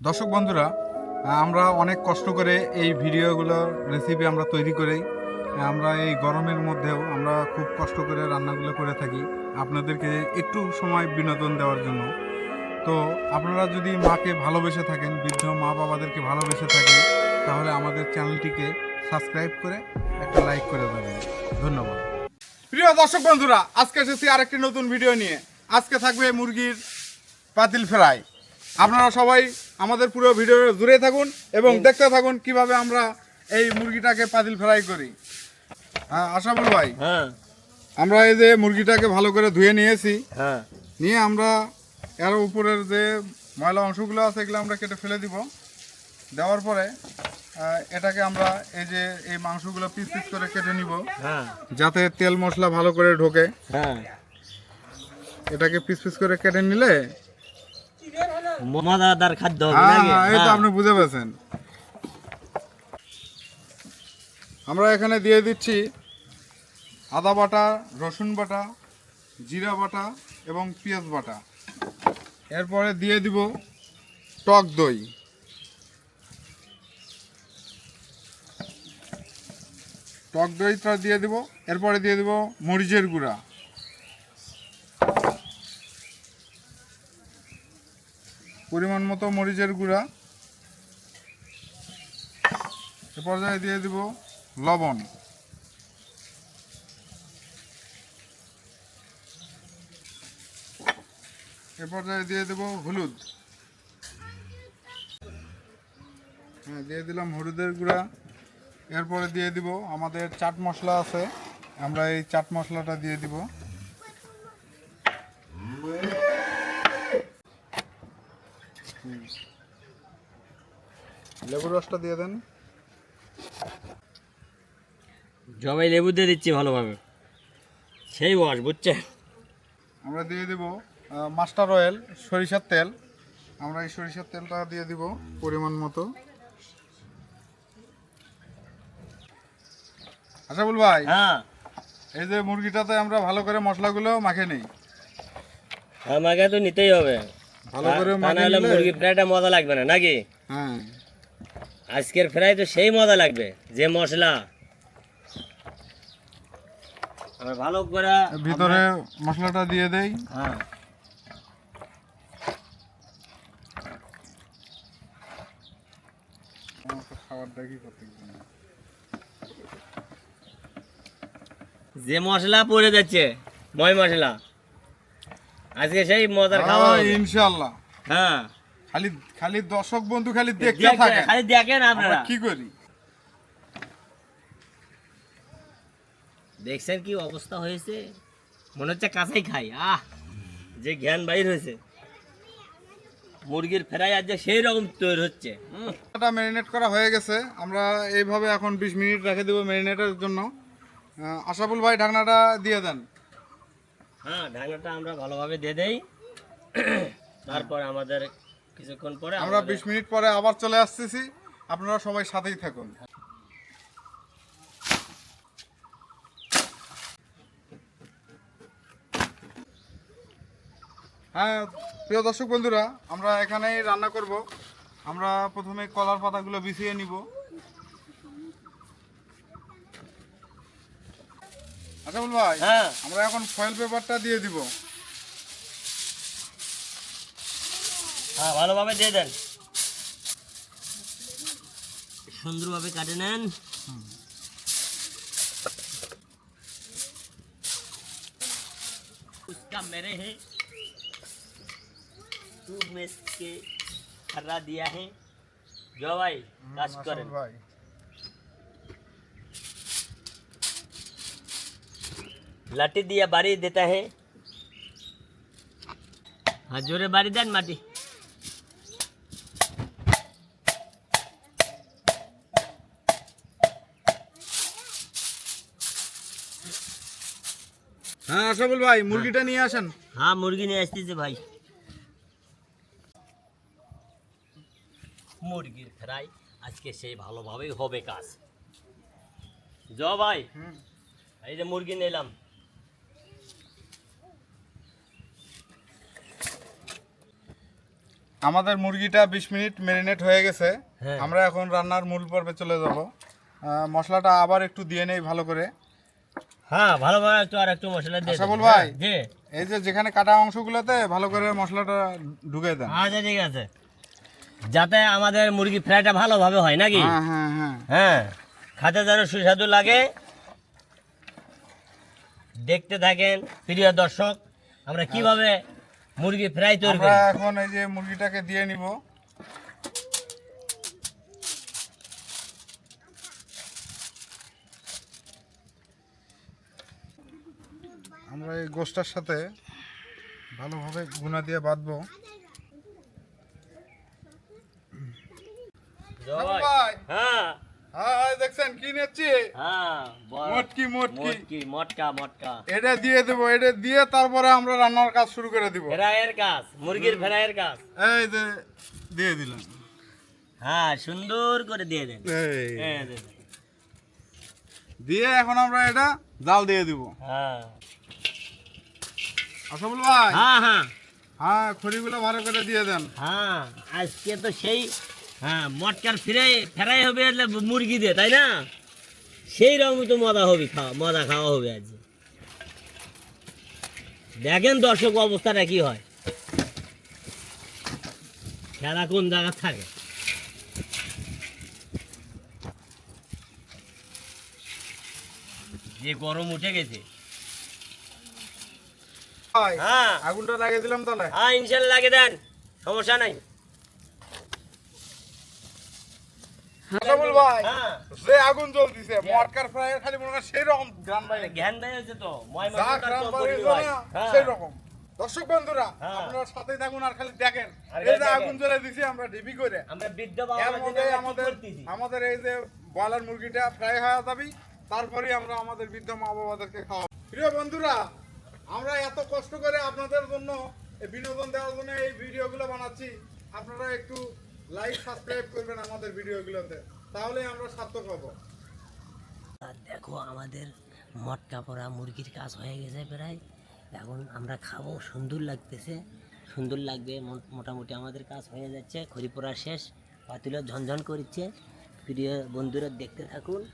দর্শক বন্ধুরা আমরা অনেক কষ্ট করে এই ভিডিওগুলো রেসিপি আমরা তৈরি করি আমরা এই গরমের মধ্যেও আমরা খুব কষ্ট করে রান্নাগুলো করে থাকি আপনাদেরকে একটু সময় বিনোদন দেওয়ার জন্য। তো আপনারা যদি মাকে ভালোবেসে থাকেন, বৃদ্ধ মা বাবাদেরকে ভালোবেসে থাকেন, তাহলে আমাদের চ্যানেলটিকে সাবস্ক্রাইব করে একটা লাইক করে দেবেন। ধন্যবাদ। প্রিয় দর্শক বন্ধুরা, আজকে এসেছি আরেকটি নতুন ভিডিও নিয়ে। আজকে থাকবে মুরগির পাতিল ফ্রাই। আপনারা সবাই আমাদের পুরো ভিডিও জুড়ে থাকুন এবং দেখতে থাকুন কীভাবে আমরা এই মুরগিটাকে পাতিল ফ্রাই করি। হ্যাঁ আশাবুল ভাই? হ্যাঁ। আমরা এই যে মুরগিটাকে ভালো করে ধুয়ে নিয়েছি। হ্যাঁ। নিয়ে আমরা এর উপরের যে ময়লা অংশগুলো আছে এগুলো আমরা কেটে ফেলে দিব। দেওয়ার পরে এটাকে আমরা এই যে এই মাংসগুলো পিস পিস করে কেটে নিব। হ্যাঁ। যাতে তেল মশলা ভালো করে ঢোকে। হ্যাঁ। এটাকে পিস পিস করে কেটে নিলে মজাদার খাদ্য হবে হ্যাঁ নাকি? হ্যাঁ, এই তো হ্যাঁ। আপনি বুঝে পেয়েছেন আমরা এখানে দিয়ে দিচ্ছি আদা বাটা রসুন বাটা জিরা বাটা এবং পেঁয়াজ বাটা এরপরে দিয়ে দিব টক দই টক দইটা দিয়ে দিব এরপরে দিয়ে দিব মরিচের গুঁড়া পরিমাণ মতো মরিচের গুঁড়া। এ পর্যায়ে দিয়ে দিব লবণ। এ পর্যায়ে দিয়ে দেব হলুদ। হ্যাঁ দিয়ে দিলাম হলুদের গুঁড়া। এরপরে দিয়ে দিব আমাদের চাট মশলা আছে। আমরা এই চাট মশলাটা দিয়ে দিব। লেবুর রসটা দিয়ে দেন। জবাই লেবু দিয়ে দিচ্ছি ভালোভাবে। সেই বস বুঝছে আমরা দিয়ে দিব মাস্টার অয়েল সরিষার তেল। আমরা এই সরিষার তেলটা দিয়ে দিব পরিমাণ মতো। আচ্ছা বল ভাই হ্যাঁ। এই যে মুরগিটাতে আমরা ভালো করে মশলাগুলো মাখে নেই। আমাকে তো নিতেই হবে। ভালো করে হলে মুরগি ফ্রাইটা মজা লাগবে না নাকি? হ্যাঁ। আজকের ফ্রাই তো সেই মজা লাগবে যে মশলা। আর ভালো করে ভিতরে মশলাটা দিয়ে দেই। হ্যাঁ। খাবার দেখি প্রত্যেকদিন যে মশলা পড়ে যাচ্ছে ময় মশলা। আজকে সেই মজার খাওয়া হ্যাঁ, হবে। ইনশাল্লাহ হ্যাঁ। খালি খালি দর্শক বন্ধু খালি দেখতে থাকে খালি দেখেন আপনারা। কি করি? দেখছেন কি অবস্থা হয়েছে? মনে হচ্ছে কাঁচাই খাই। আহ যে জ্ঞান বাইর হয়েছে। মুরগির ফ্রাই আজ যে সেই রকম তৈরি হচ্ছে। এটা ম্যারিনেট করা হয়ে গেছে। আমরা এইভাবে এখন বিশ মিনিট রেখে দেবো ম্যারিনেটের জন্য। আশাফুল ভাই ঢাকনাটা দিয়ে দেন। হ্যাঁ ঢাকনাটা আমরা ভালোভাবে দিয়ে দেই। তারপর আমাদের কিছুক্ষণ পরে আমরা বিশ মিনিট পরে আবার চলে আসতেছি। আপনারা সবাই সাথেই থাকুন। হ্যাঁ প্রিয় দর্শক বন্ধুরা আমরা এখানেই রান্না করব। আমরা প্রথমে কলার পাতাগুলো বিছিয়ে নিব। আচ্ছা বল ভাই হ্যাঁ আমরা এখন ফয়েল পেপারটা দিয়ে দিব হ্যাঁ ভালোভাবে দিয়ে দেন সুন্দরভাবে কাটে নেন उसका मेरे है तू में के खर्रा दिया है जो भाई কাজ করেন আশাফুল লাঠি দিয়ে বাড়ি দিতে है। हाँ জোরে বাড়ি দেন মাটি হ্যাঁ আশাফুল ভাই মুরগিটা নিয়ে আসেন হ্যাঁ মুরগি নিয়ে আসতেছে ভাই মুরগির ফ্রাই আজকে সেই ভালোভাবেই হবে কাজ জ ভাই এই যে মুরগি নিলাম আমাদের মুরগিটা বিশ মিনিট ম্যারিনেট হয়ে গেছে। হ্যাঁ। আমরা এখন রান্নার মূল পর্বে চলে যাব। মশলাটা আবার একটু দিয়ে নেই ভালো করে। হ্যাঁ ভালো ভালোভাবে একটু আর একটু মশলা দিয়ে আশাফুল দেন। ভাই। হ্যাঁ, জি। এই যে যেখানে কাটা অংশগুলোতে ভালো করে মশলাটা ঢুকে দেন। আচ্ছা ঠিক আছে। যাতে আমাদের মুরগি ফ্রাইটা ভালোভাবে হয় নাকি? হ্যাঁ হ্যাঁ হ্যাঁ। হ্যাঁ খাতে যেন সুস্বাদু লাগে। দেখতে থাকেন প্রিয় দর্শক আমরা কীভাবে মুরগি ফ্রাই তৈরি করি। এখন এই যে মুরগিটাকে দিয়ে নিব। আমরা এই গোষ্ঠটার সাথে ভালোভাবে গুনা দিয়ে বাঁধবো। হ্যাঁ। হ্যাঁ দেখছেন কি নিচ্ছি? হ্যাঁ। মটকি মটকি। মটকি মটকা মটকা। এটা দিয়ে দেবো এটা দিয়ে তারপরে আমরা রান্নার কাজ শুরু করে দিব। ফ্রাইয়ের কাজ মুরগির ফ্রাইয়ের কাজ। এই যে দিয়ে দিলাম। হ্যাঁ সুন্দর করে দিয়ে দেন। এই। দিয়ে দিয়ে এখন আমরা এটা জাল দিয়ে দিব। হ্যাঁ। আসাবুল ভাই? হ্যাঁ হ্যাঁ। হ্যাঁ খড়িগুলো ভালো করে দিয়ে দেন। হ্যাঁ আজকে তো সেই হ্যাঁ মটকার ফিরাই ফেরাই হবে মুরগি দিয়ে তাই না? সেই রকমই তো মজা হবে খাওয়া মজা খাওয়া হবে আজ দেখেন দর্শক অবস্থাটা কি হয়। খেলা কোন জায়গা থাকে? যে গরম উঠে গেছে। হ্যাঁ। আগুনটা লাগিয়ে দিলাম তো হ্যাঁ ইনশাল্লাহ লাগিয়ে দেন সমস্যা নাই। আসাবুল ভাই যে আগুন জ্বলতিছে মটকার ফ্রাইয়ের খালি মনে সেই রকম গ্রান বাইরে জ্ঞান দেয় হচ্ছে তো ময় যা মশলাটা গ্রান তো বাইরে করি। সেই রকম দর্শক বন্ধুরা। আপনারা সাথে থাকুন আর খালি দেখেন। এই যে আগুন জ্বলে দিছি আমরা ডিবি করে। আমরা বৃদ্ধ বাবা আমাদের আমাদের এই যে বয়লার মুরগিটা ফ্রাই হয়ে যাবে তারপরে আমরা আমাদের বৃদ্ধ মা বাবাদেরকে খাওয়াবো। প্রিয় বন্ধুরা আমরা এত কষ্ট করে আপনাদের জন্য বিনোদন দেওয়ার জন্য এই ভিডিওগুলো বানাচ্ছি। আপনারা একটু লাইক সাবস্ক্রাইব করবেন আমাদের ভিডিওগুলোতে। তাহলে আমরা সার্থক হব। দেখো আমাদের মটকা পড়া মুরগির কাজ হয়ে গেছে প্রায়। এখন আমরা খাব সুন্দর লাগতেছে। সুন্দর লাগবে মো- মোটামুটি আমাদের কাজ হয়ে যাচ্ছে খড়ি পোড়া শেষ। পাতিল ঝনঝন করছে প্রিয় বন্ধুরা দেখতে থাকুন।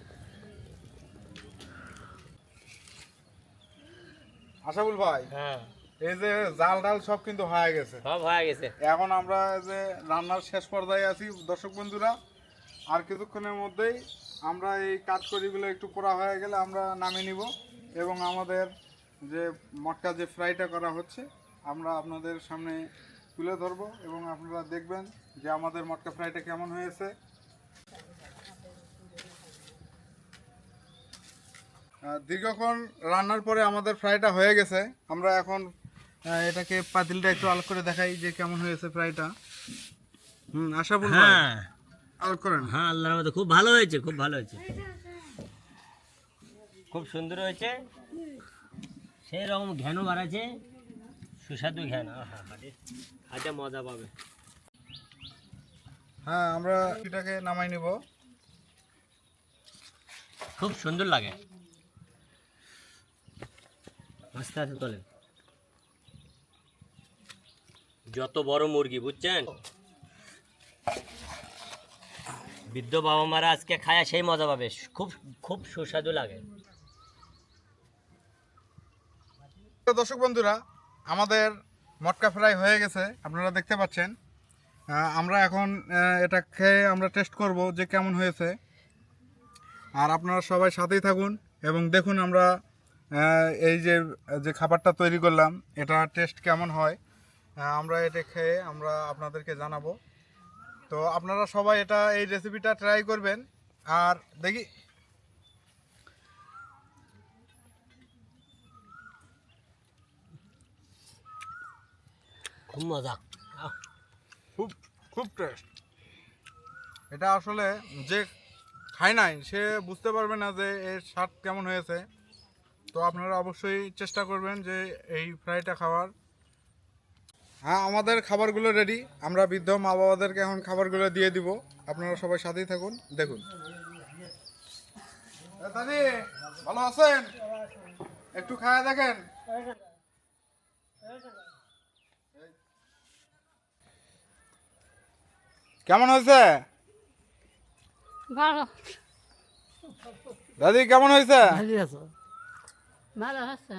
আশাবুল ভাই হ্যাঁ। এই যে জাল ডাল সব কিন্তু হয়ে গেছে। সব হয়ে গেছে। এখন আমরা যে রান্নার শেষ পর্যায়ে আছি দর্শক বন্ধুরা। আর কিছুক্ষণের মধ্যেই আমরা এই কাঠকড়িগুলো একটু পোড়া হয়ে গেলে আমরা নামিয়ে নিব এবং আমাদের যে মটকা যে ফ্রাইটা করা হচ্ছে আমরা আপনাদের সামনে তুলে ধরবো এবং আপনারা দেখবেন যে আমাদের মটকা ফ্রাইটা কেমন হয়েছে। দীর্ঘক্ষণ রান্নার পরে আমাদের ফ্রাইটা হয়ে গেছে। আমরা এখন এটাকে পাতিলটা একটু আলাদা করে দেখাই যে কেমন হয়েছে ফ্রাইটা। হুম আশা বলব হ্যাঁ। আলাদা করেন। হ্যাঁ আল্লাহর মধ্যে খুব ভালো হয়েছে খুব ভালো হয়েছে। খুব সুন্দর হয়েছে। সেই রকম ঘ্যানও বাড়াচ্ছে সুস্বাদু ঘ্যান হাটে মজা পাবে। হ্যাঁ আমরা এটাকে নামাই নিব। খুব সুন্দর লাগে। আস্তে আস্তে তোলেন। যত বড় মুরগি, বুঝছেন? বৃদ্ধ বাবা মারা আজকে খায়া সেই মজা পাবে। খুব খুব সুস্বাদু লাগে। দর্শক বন্ধুরা, আমাদের মটকা ফ্রাই হয়ে গেছে। আপনারা দেখতে পাচ্ছেন। আমরা এখন এটা খেয়ে আমরা টেস্ট করব যে কেমন হয়েছে। আর আপনারা সবাই সাথেই থাকুন এবং দেখুন আমরা এই যে যে খাবারটা তৈরি করলাম, এটা টেস্ট কেমন হয়। আমরা এটা খেয়ে আমরা আপনাদেরকে জানাব। তো আপনারা সবাই এটা এই রেসিপিটা ট্রাই করবেন। আর দেখি। খুব মজা। খুব খুব টেস্ট এটা আসলে যে খায় নাই সে বুঝতে পারবে না যে এর স্বাদ কেমন হয়েছে। তো আপনারা অবশ্যই চেষ্টা করবেন যে এই ফ্রাইটা খাওয়ার। হ্যাঁ আমাদের খাবারগুলো রেডি আমরা বৃদ্ধ মা বাবাদেরকে এখন খাবারগুলো দিয়ে দিব। আপনারা সবাই সাথেই থাকুন। দেখুন। দাদি ভালো আছেন? একটু খায়া দেখেন। কেমন হয়েছে? ভালো। দাদি কেমন হয়েছে? ভালো আছে।